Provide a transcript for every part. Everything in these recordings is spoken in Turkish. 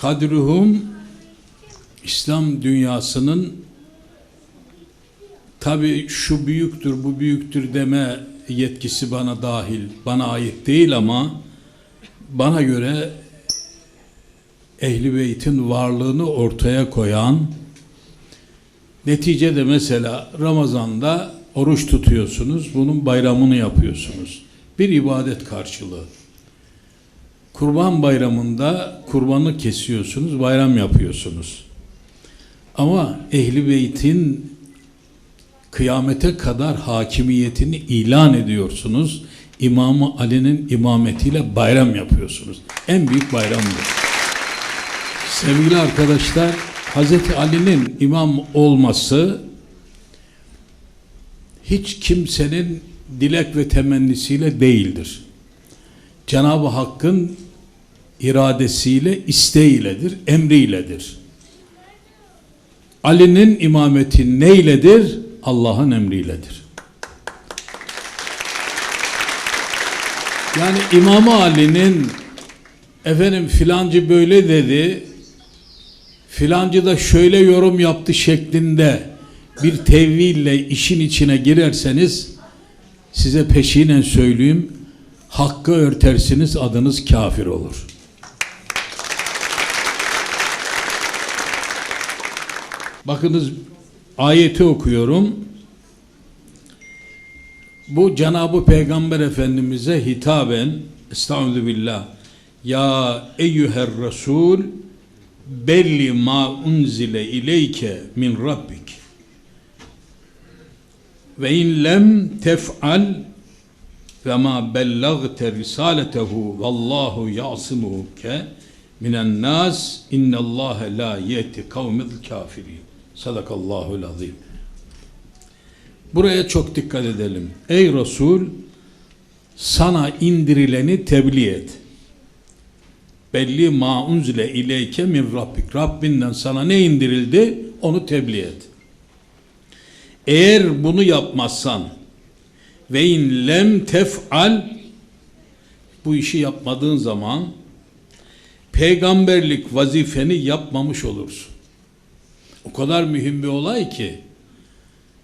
kadruhum İslam dünyasının tabi şu büyüktür bu büyüktür deme yetkisi bana dahil bana ait değil ama bana göre Ehli Beyt'in varlığını ortaya koyan neticede mesela Ramazan'da oruç tutuyorsunuz bunun bayramını yapıyorsunuz. Bir ibadet karşılığı Kurban bayramında kurbanı kesiyorsunuz, bayram yapıyorsunuz. Ama Ehli Beyt'in kıyamete kadar hakimiyetini ilan ediyorsunuz. İmamı Ali'nin imametiyle bayram yapıyorsunuz. En büyük bayramdır. Sevgili arkadaşlar, Hazreti Ali'nin imam olması hiç kimsenin dilek ve temennisiyle değildir. Cenab-ı Hakk'ın iradesiyle, isteğiyledir, emriyledir. Ali'nin imameti neyledir? Allah'ın emriyledir. Yani İmam Ali'nin efendim filancı böyle dedi, filancı da şöyle yorum yaptı şeklinde bir tevhille işin içine girerseniz size peşinen söyleyeyim hakkı örtersiniz adınız kafir olur. Bakınız ayeti okuyorum. Bu Cenab-ı Peygamber Efendimiz'e hitaben Estağfirullah billah Ya eyyüher Resul belli ma unzile ileyke min rabbik ve in lem tef'al ve ma bellagte risaletehu vallahu ya'simuke minen nas innallâhe la yeti kavmil kafirin sadakallahul azim. Buraya çok dikkat edelim. Ey Resul sana indirileni tebliğ et. Belli ma unzile ileyke min rabbik. Rabbinden sana ne indirildi onu tebliğ et. Eğer bunu yapmazsan ve in lem tef'al bu işi yapmadığın zaman peygamberlik vazifeni yapmamış olursun. O kadar mühim bir olay ki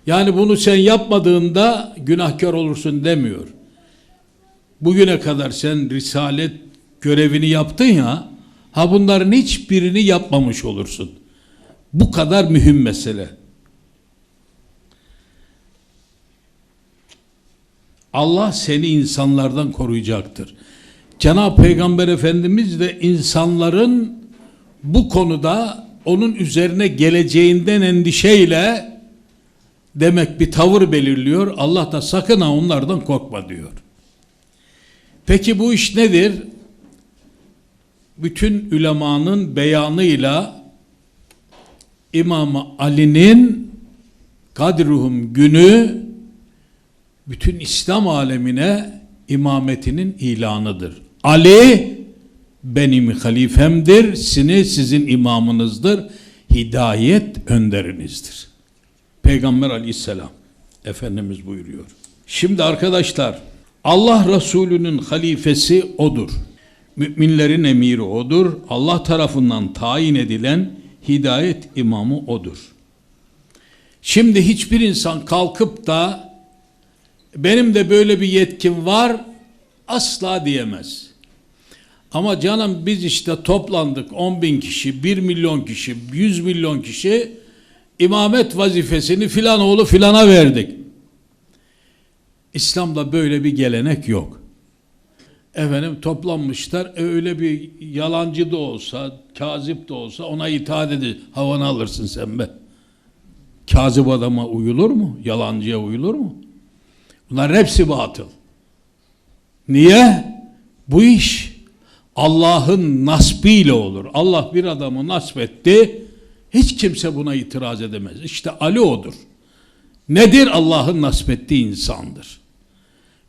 yani bunu sen yapmadığında günahkar olursun demiyor. Bugüne kadar sen risalet görevini yaptın ya ha bunların hiçbirini yapmamış olursun. Bu kadar mühim mesele. Allah seni insanlardan koruyacaktır. Cenab-ı Peygamber Efendimiz de insanların bu konuda onun üzerine geleceğinden endişeyle demek bir tavır belirliyor. Allah da sakın ha onlardan korkma diyor. Peki bu iş nedir? Bütün ülemanın beyanıyla İmam Ali'nin Kadruhum günü bütün İslam alemine imametinin ilanıdır. Ali benim halifemdir, sini sizin imamınızdır, hidayet önderinizdir. Peygamber aleyhisselam Efendimiz buyuruyor. Şimdi arkadaşlar Allah Resulü'nün halifesi odur. Müminlerin emiri odur. Allah tarafından tayin edilen hidayet imamı odur. Şimdi hiçbir insan kalkıp da benim de böyle bir yetkim var asla diyemez. Ama canım biz işte toplandık 10 bin kişi, 1 milyon kişi, 100 milyon kişi imamet vazifesini filan oğlu filana verdik. İslam'da böyle bir gelenek yok. Efendim toplanmışlar e, öyle bir yalancı da olsa, kazip de olsa ona itaat edin. Havanı alırsın sen be. Kazip adama uyulur mu? Yalancıya uyulur mu? Bunların hepsi batıl. Niye? Bu iş Allah'ın nasbiyle olur. Allah bir adamı nasbetti. Hiç kimse buna itiraz edemez. İşte Ali odur. Nedir Allah'ın nasbettiği insandır.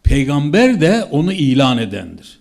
Peygamber de onu ilan edendir.